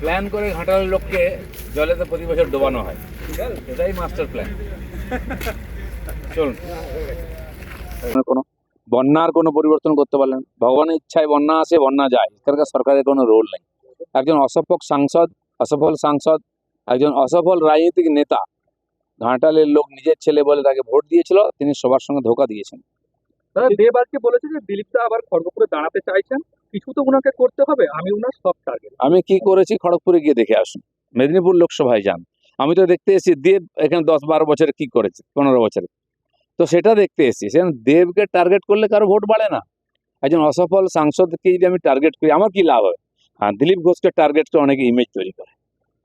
Plan করে ঘাটালের লোককে জলেতে প্রতি বছর ডোবানো হয়। এটাই মাস্টার প্ল্যান চলুন। কোনো বন্যার কোনো পরিবর্তন করতে পারলেন ভগবানের ইচ্ছায় বন্যা আসে বন্যা যায়। এখানকার সরকারের কোনো রোল নেই। একজন অসফল সাংসদ অসফল সাংসদ একজন অসফল রাজনৈতিক নেতা ঘাটালের লোক নিজের ছেলে বলে তাকে ভোট দিয়েছিল তিনি সবার সঙ্গে ধোকা দিয়েছেন। দেব আজকে বলেছে যে দিলীপ দা আবার খড়গপুরে দাঁড়াতে চাইছেন। কিছু তো ওনাকে করতে হবে, আমি ওনার সব টার্গেট আমি কি করেছি? খড়গপুরে গিয়ে দেখে আসুন। মেদিনীপুর লোকসভায় যান। আমি তো দেখতে এসেছি, দেব এখানে দশ বারো বছরে কি করেছে, পনেরো বছরে। তো সেটা দেখতে এসেছি। সেখানে দেবকে টার্গেট করলে কারও ভোট বাড়ে না। একজন অসফল সাংসদকে যদি আমি টার্গেট করি, আমার কি লাভ হবে? হ্যাঁ দিলীপ ঘোষকে টার্গেট করে অনেকে ইমেজ তৈরি করে।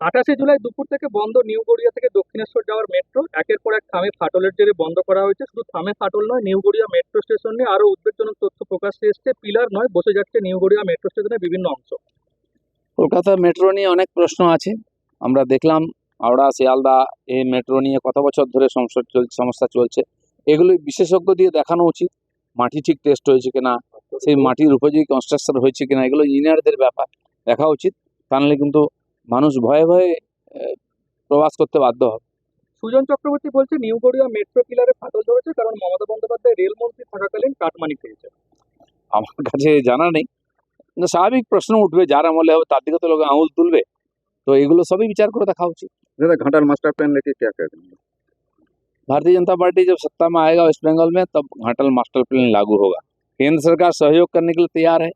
আঠাশে জুলাই দুপুর থেকে বন্ধ নিউ গড়িয়া থেকে দক্ষিণেশ্বর যাওয়ার মেট্রো একের পর এক থামে ফাটলের জেরে বন্ধ করা হয়েছে। শুধু থামে ফাটল নয়, নিউ গড়িয়া মেট্রো স্টেশন নিয়ে আরও উদ্বেগজনক তথ্য প্রকাশ এসছে। পিলার নয়, বসে যাচ্ছে নিউ গড়িয়া মেট্রো স্টেশনের বিভিন্ন অংশ। কলকাতা মেট্রো নিয়ে অনেক প্রশ্ন আছে। আমরা দেখলাম হাওড়া, শিয়ালদা এই মেট্রো নিয়ে কত বছর ধরে সমস্যা চলছে সমস্যা চলছে। এগুলো বিশেষজ্ঞ দিয়ে দেখানো উচিত, মাটি ঠিক টেস্ট হয়েছে কিনা, সেই মাটির উপযোগী কনস্ট্রাকশন হয়েছে কিনা, এগুলো ইঞ্জিনিয়ারদের ব্যাপার। দেখা উচিত। তা নাহলে কিন্তু মানুষ ভয়ে ভয়ে আহ, প্রবাস করতে বাধ্য হবে সুজন চক্রবর্তী বলছে নিউ গড়িয়া মেট্রো পিলারে ফাটল ধরেছে কারণ মমতা বন্দ্যোপাধ্যায় রেলমন্ত্রী থাকাকালীন কাটমানি পেয়েছে আমার কাছে জানা নেই কিন্তু স্বাভাবিক প্রশ্ন উঠবে যার আমলে হবে তার দিকে তো লোক আঙুল তুলবে তো এগুলো সবই বিচার করে দেখা উচিত दादा घाटाल मास्टर प्लान लेके क्या कर रहे हैं भारतीय जनता पार्टी जब सत्ता में आएगा वेस्ट बंगाल में तब घाटल मास्टर प्लान लागू होगा केंद्र सरकार सहयोग करने के लिए तैयार है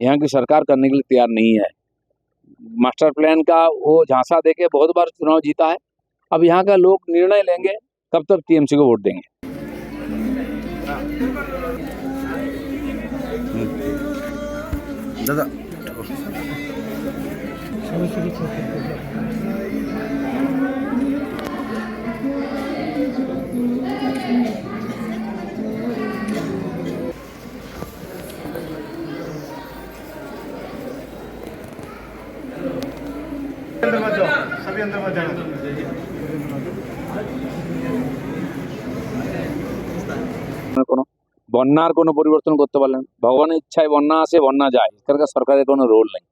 यहाँ की सरकार करने के लिए तैयार नहीं है मास्टर प्लान का वो झांसा देके बहुत बार चुनाव जीता है। अब यहाँ का लोग निर्णय लेंगे कब तक टीएमसी को वोट देंगे। दादा বন্যার কোনো পরিবর্তন করতে পারলেন ভগবানের ইচ্ছায় বন্যা আসে বন্যা যায়। এখানকার সরকারের কোনো রোল নেই।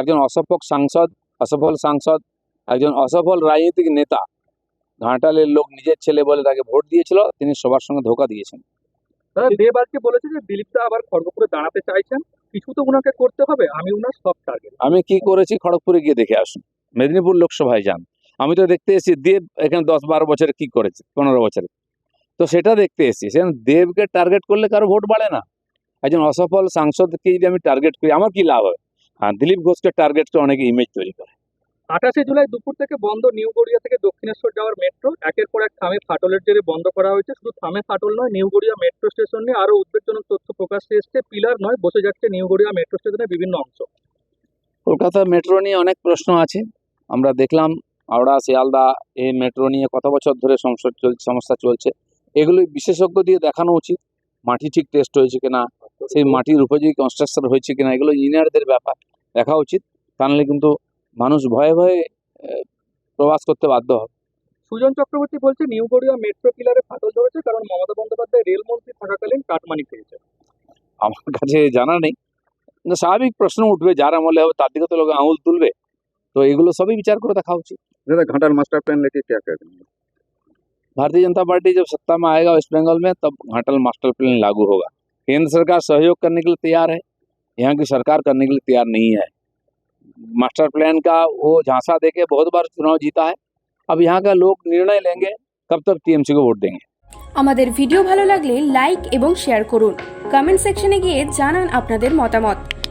একজন অসফল সাংসদ অসফল সাংসদ একজন অসফল রাজনৈতিক নেতা ঘাটালের লোক নিজের ছেলে বলে তাকে ভোট দিয়েছিল তিনি সবার সঙ্গে ধোকা দিয়েছেন। দেবারকে বলেছে যে দিলীপদা আবার খড়গপুরে দাঁড়াতে চাইছেন। কিছু তো ওনাকে করতে হবে আমি ওনার সব টার্গেট আমি কি করেছি খড়গপুরে গিয়ে দেখে আসুন। মেদিনীপুর লোকসভায় যান আমি তো দেখতে এসেছি দেব এখানে দশ বারো বছরে কি করেছে পনেরো বছরে। তো সেটা দেখতে এসেছি সেখানে দেবকে টার্গেট করলে কারও ভোট বাড়ে না। একজন অসফল সাংসদকে যদি আমি টার্গেট করি আমার কি লাভ হবে? হ্যাঁ দিলীপ ঘোষকে টার্গেট করে অনেকে ইমেজ তৈরি করে। আঠাশে জুলাই দুপুর থেকে বন্ধ নিউ গড়িয়া থেকে দক্ষিণেশ্বর যাওয়ার মেট্রো একের পর এক থামে ফাটলের জেরে বন্ধ করা হয়েছে। শুধু থামে ফাটল নয় নিউ গড়িয়া মেট্রো স্টেশন নিয়ে আরও উদ্বেগজনক তথ্য প্রকাশ এসছে। পিলার নয় বসে যাচ্ছে নিউ গড়িয়া মেট্রো স্টেশনের বিভিন্ন অংশ। কলকাতা মেট্রো নিয়ে অনেক প্রশ্ন আছে। আমরা দেখলাম হাওড়া শিয়ালদা এই মেট্রো নিয়ে কত বছর ধরে সমস্যা চলছে সমস্যা চলছে। এগুলি বিশেষজ্ঞ দিয়ে দেখানো উচিত মাটি ঠিক টেস্ট হয়েছে কিনা সেই মাটির উপযোগী কনস্ট্রাকশন হয়েছে কিনা এগুলো ইঞ্জিনিয়ারদের ব্যাপার। দেখা উচিত তা নাহলে কিন্তু মানুষ ভয়ে ভয়ে প্রবাস করতে বাধ্য হবে। সুজন চক্রবর্তী বলছে নিউ গড়িয়া মেট্রো পিলারে ফাটল ধরেছে কারণ মমতা বন্দ্যোপাধ্যায় রেলমন্ত্রী থাকাকালীন কাটমানি পেয়েছে আমার কাছে জানা নেই স্বাভাবিক প্রশ্ন উঠবে যার আমলে হবে তার দিকে তো লোক আঙুল তুলবে। তো এগুলো সবই বিচার করে দেখা উচিত दादा घाटाल मास्टर प्लान लेके क्या कर रहे हैं भारतीय जनता पार्टी जब सत्ता में आएगा वेस्ट बंगाल में तब घाटल मास्टर प्लान लागू होगा केंद्र सरकार सहयोग करने के लिए तैयार है यहाँ की सरकार करने के लिए तैयार नहीं है मास्टर प्लान का वो झांसा देके बहुत बार चुनाव जीता है अब यहाँ का लोग निर्णय लेंगे कब तक टीएमसी को वोट देंगे আমাদের ভিডিও ভালো লাগলে লাইক এবং শেয়ার করুন কমেন্ট সেকশনে গিয়ে জানান আপনাদের মতামত